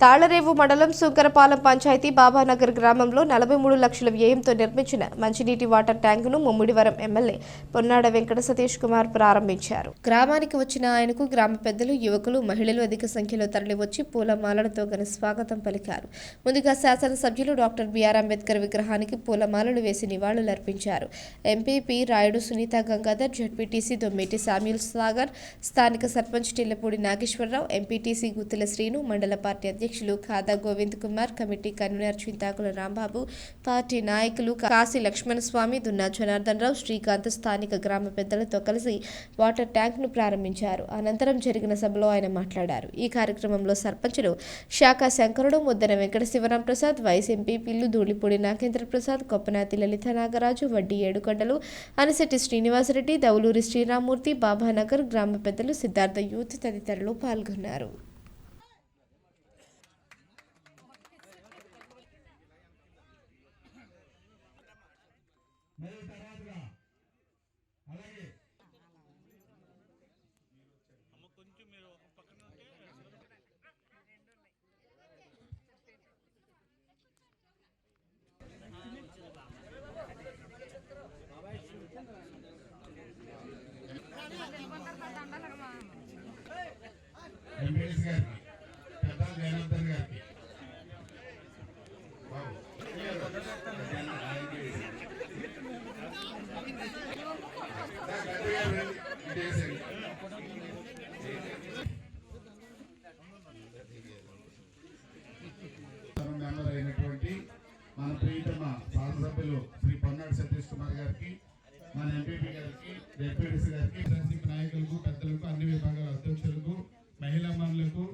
తాళరేవు మండలం సుంకరపాలెం పంచాయతీ బాబానగర్ గ్రామంలో నలభై మూడు లక్షల వ్యయంతో నిర్మించిన మంచినీటి వాటర్ ట్యాంకును ముమ్మిడివరం ఎమ్మెల్యే పొన్నాడ వెంకట సతీష్ కుమార్ ప్రారంభించారు. గ్రామానికి వచ్చిన ఆయనకు గ్రామ పెద్దలు యువకులు మహిళలు అధిక సంఖ్యలో తరలివచ్చి పూలమాలలతో ఘన స్వాగతం పలికారు. ముందుగా శాసనసభ్యులు డాక్టర్ బిఆర్ అంబేద్కర్ విగ్రహానికి పూలమాలలు వేసి నివాళులర్పించారు MPP Rayudu Sunitha Gangadhar ZPTC Dommeti Samuel Sagar స్థానిక సర్పంచ్ టిల్లపూడి నాగేశ్వరరావు ఎంపీటీసీ గుత్తుల శ్రీను మండల పార్టీ అధ్యక్షులు Khada Govind Kumar committee convener Chintakula Rambabu party నాయకులు కాశీ లక్ష్మణ స్వామి దున్నా జనార్దన్ రావు శ్రీకాంత్ స్థానిక గ్రామ పెద్దలతో కలిసి వాటర్ ట్యాంక్ను ప్రారంభించారు. అనంతరం జరిగిన సభలో ఆయన మాట్లాడారు. ఈ కార్యక్రమంలో సర్పంచులు శాఖ శంకరుడు ముద్దన వెంకట శివరాం ప్రసాద్ వైస్ ఎంపీపీలు ధూళిపూడి నాగేంద్ర ప్రసాద్ కొప్పనాతి లలిత నాగరాజు వడ్డీ ఏడుకొండలు అనిశెట్టి శ్రీనివాసరెడ్డి దౌలూరి శ్రీరామూర్తి బాబానగర్ గ్రామ పెద్దలు సిద్ధార్థ యూత్ తదితరులు పాల్గొన్నారు మరియు తర్వాతగా అలాగే ఎంపీఎస్ గారికి పెద్ద జనార్దన్ గారికి బాబు మెంబర్ అయినటువంటి మన ప్రియతమ శాసనసభ్యులు శ్రీ పొన్నాడు సతీష్ కుమార్ గారికి మన ఎంపీపీ గారికి డిప్యూటీసీ గారికి ఎస్ఎన్సీపీ నాయకులకు పెద్దలకు అన్ని విభాగాల అధ్యక్షులకు మహిళా మండలకు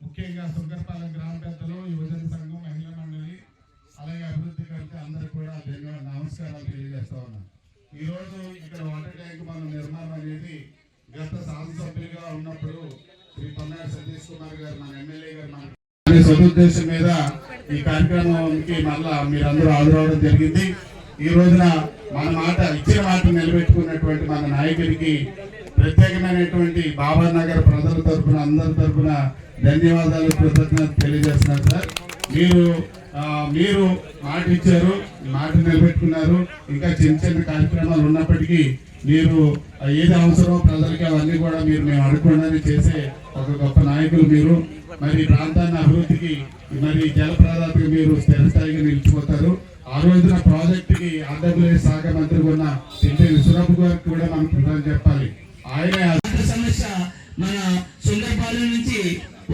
ముఖ్యంగా సుందరపాలెం గ్రామ పెద్దలు యువజన సంఘం మహిళా మండలి అలాగే అభివృద్ధి కమిటీ అందరూ కూడా ధన్యవాద నమస్కారాలు తెలియజేస్తా ఉన్నాను ఈ రోజు ఇక్కడ వాటర్ ట్యాంక్ మన నిర్మాణం అనేది గత శాసనసభ్యులుగా ఉన్నప్పుడు శ్రీ పొన్నాడు సతీష్ కుమార్ గారు మన ఎమ్మెల్యే గారు మన సదుద్దేశం మీద ఈ కార్యక్రమానికి మళ్ళా మీరందరూ ఆదురవడం జరిగింది. ఈ రోజున మన మాట ఇచ్చిన మాట నిలబెట్టుకున్నటువంటి మన నాయకుడికి ప్రత్యేకమైనటువంటి బాబా నగర్ ప్రజల తరఫున అందరి తరఫున ధన్యవాదాలు కృతజ్ఞత తెలియజేస్తున్నారు సార్. మీరు మీరు మాట ఇచ్చారు మాట నిలబెట్టుకున్నారు. ఇంకా చిన్న చిన్న కార్యక్రమాలు ఉన్నప్పటికీ మీరు ఏది అవసరమో ప్రజలకి అవన్నీ కూడా మీరు మేము అనుకున్నది చేసే ఒక గొప్ప నాయకులు మీరు. మరి ప్రాంతాన్ని అభివృద్ధికి మరి జల ప్రదాతగా మీరు స్థిరస్థాయిగా నిలిచిపోతారు. ఆ రోజున ప్రాజెక్టుకి ఆంధ్రప్రదేశ్ శాఖ మంత్రి ఉన్న సింటే విశ్వరాబు గారికి కూడా మనం కృతజ్ఞతలు చెప్పాలి. ఆయన సమస్య మన సుందరపాలెం నుంచి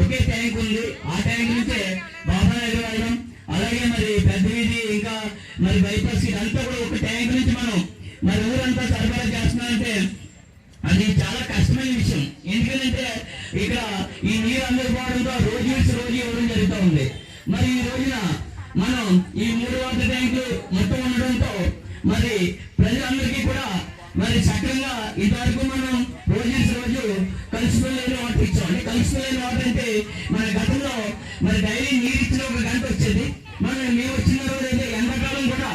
ఒకే ట్యాంక్ ఉంది. ఆ ట్యాంక్ నుంచే బాబా ఎదురు అలాగే మరి పెద్ద వీధి ఇంకా మరి బైపాస్ ఇదంతా కూడా ఒక ట్యాంక్ నుంచి మనం మరి ఊరంతా సరఫరా చేస్తున్నామంటే అది చాలా కష్టమైన విషయం. ఎందుకంటే ఇక్కడ ఈ నీరు అందకపోవడంతో రోజు నుంచి రోజు ఇవ్వడం జరుగుతూ ఉంది. మరి ఈ రోజున మనం ఈ మూడు వందల ట్యాంకులు మొత్తం ఉండడంతో మరి ప్రజలందరికీ కూడా మరి చక్కగా ఇంతవరకు మనం రోజు రోజు కలుసుకోలేని వాటర్ ఇచ్చాం. అంటే కలుసుకోలేని వాటర్ అంటే మన గతంలో మరి డైలీ మనం మేము వచ్చిన రోజు అయితే ఎండాకాలం కూడా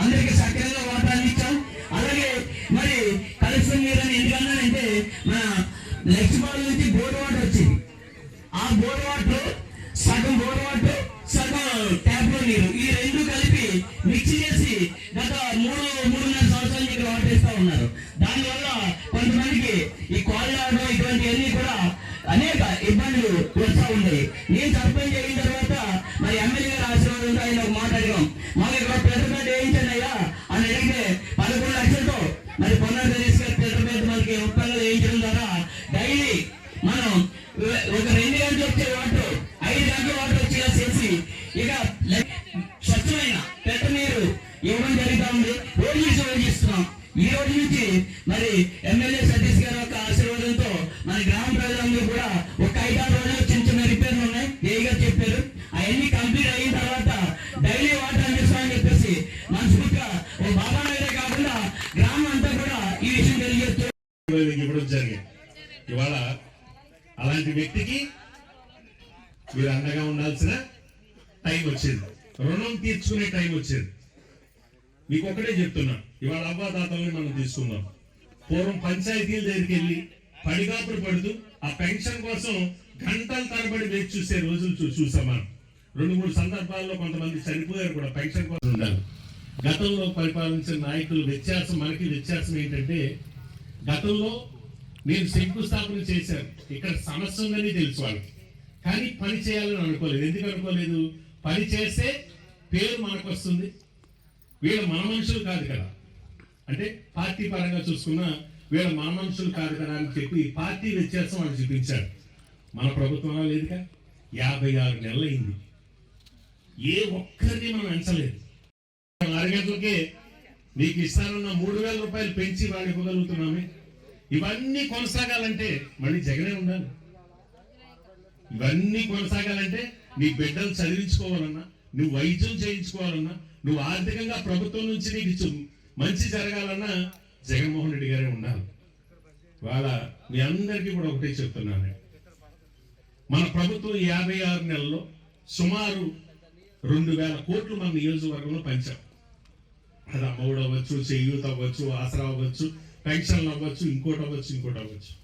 అందరికీ సక్రమంగా వాటర్ అందించాం. అలాగే మరి కలుసుకున్న నీరు అని ఎందుకన్నానంటే మన లక్ష్మీపాల నుంచి బోర్ వాటర్ వచ్చింది. ఆ బోర్ వాటర్ సగం బోర్ వాటర్ సగం ట్యాప్లో నీరు. ఈ రెండు కలిపి మిక్స్ చేసి గత మూడు మూడున్నర సంవత్సరాలు నుంచి ఇక్కడ వాటర్ ఇస్తా ఉన్నారు. దానివల్ల కొంతమందికి ఈ కాళ్ళు రావడం ఇటువంటివన్నీ కూడా అనేక ఇబ్బందులు వస్తూ ఉన్నాయి. నేను సర్పంచ్ అయిన తర్వాత మరి ఎమ్మెల్యే గారు ఆశీర్వాదంతో ఆయన ఒక మాట అడిగాం మాకు ఇక్కడ పెద్ద పెద్ద వేయించండి అని అడిగితే పదకొండు లక్షలతో. మరి పొన్నర తీసుకెళ్ళి పెద్ద పెద్ద మనకి ఒప్పందం వేయించడం ద్వారా డైలీ మనం ఒక రెండు గంటలు వచ్చే వాటర్ ఐదు గంటల వాటర్ వచ్చేలా చేసి? ఇక స్వచ్ఛమైన పెద్ద నీరు ఇవ్వడం జరుగుతా ఉంది. రోజు నుంచి రోజు ఇస్తున్నాం ఈ రోజు నుంచి మరి ఎమ్మెల్యే సతీష్ గారి యొక్క ఆశీర్వాదంతో మన గ్రామ ప్రజలందరూ కూడా ఒక ఐదారు రోజులు చిన్న ఇవ్వడం జరిగింది. ఇవాళ అలాంటి వ్యక్తికి మీరు అండగా ఉండాల్సిన టైం వచ్చింది. రుణం తీర్చుకునే టైం వచ్చింది. మీకు ఒకటే చెప్తున్నా ఇవాళ అవ్వాతాతల్ని మనం తీసుకుందాం. పూర్వం పంచాయతీల దగ్గరికి వెళ్ళి పడిగాపులు పడుతూ ఆ పెన్షన్ కోసం గంటల తరబడి వేచి చూసే రోజులు చూ చూసాం మనం. రెండు మూడు సందర్భాల్లో కొంతమంది చనిపోయారు కూడా పెన్షన్ కోసం ఉండాలి. గతంలో పరిపాలించిన నాయకులు వ్యత్యాసం మనకి వ్యత్యాసం ఏంటంటే గతంలో నేను శంకుస్థాపన చేశాను ఇక్కడ సమస్య ఉందని తెలుసు వాళ్ళకి. కానీ పని చేయాలని అనుకోలేదు. ఎందుకు అనుకోలేదు? పని చేస్తే పేరు మనకు వస్తుంది. వీళ్ళు మన మనుషులు కాదు కదా. అంటే పార్టీ పరంగా చూసుకున్నా వీళ్ళ మన మనుషులు కాదు కదా అని చెప్పి పార్టీ వ్యత్యాసం వాళ్ళు చూపించారు. మన ప్రభుత్వం లేదుగా. యాభై ఆరు నెలలు అయింది ఏ ఒక్కరిని మనం అంచలేదు అరగంటలకే మీకు నీకు ఇస్తానన్న మూడు వేల రూపాయలు పెంచి వాడిని ఇవ్వగలుగుతున్నామే? ఇవన్నీ కొనసాగాలంటే మళ్ళీ జగనే ఉండాలి. ఇవన్నీ కొనసాగాలంటే నీ బిడ్డలు చదివించుకోవాలన్నా నువ్వు వైద్యం చేయించుకోవాలన్నా నువ్వు ఆర్థికంగా ప్రభుత్వం నుంచి నీకు మంచి జరగాలన్నా జగన్మోహన్ రెడ్డి గారే ఉండాలి. వాళ్ళ మీ అందరికీ కూడా ఒకటే చెప్తున్నాను. మన ప్రభుత్వం యాభై ఆరు నెలల్లో సుమారు రెండు వేల కోట్లు మన నియోజకవర్గంలో పంచాం. అది అమ్మఒడి అవ్వచ్చు చేయూత అవ్వచ్చు ఆసరా అవ్వచ్చు పెన్షన్లు అవ్వచ్చు ఇంకోటి అవ్వచ్చు ఇంకోటి అవ్వచ్చు.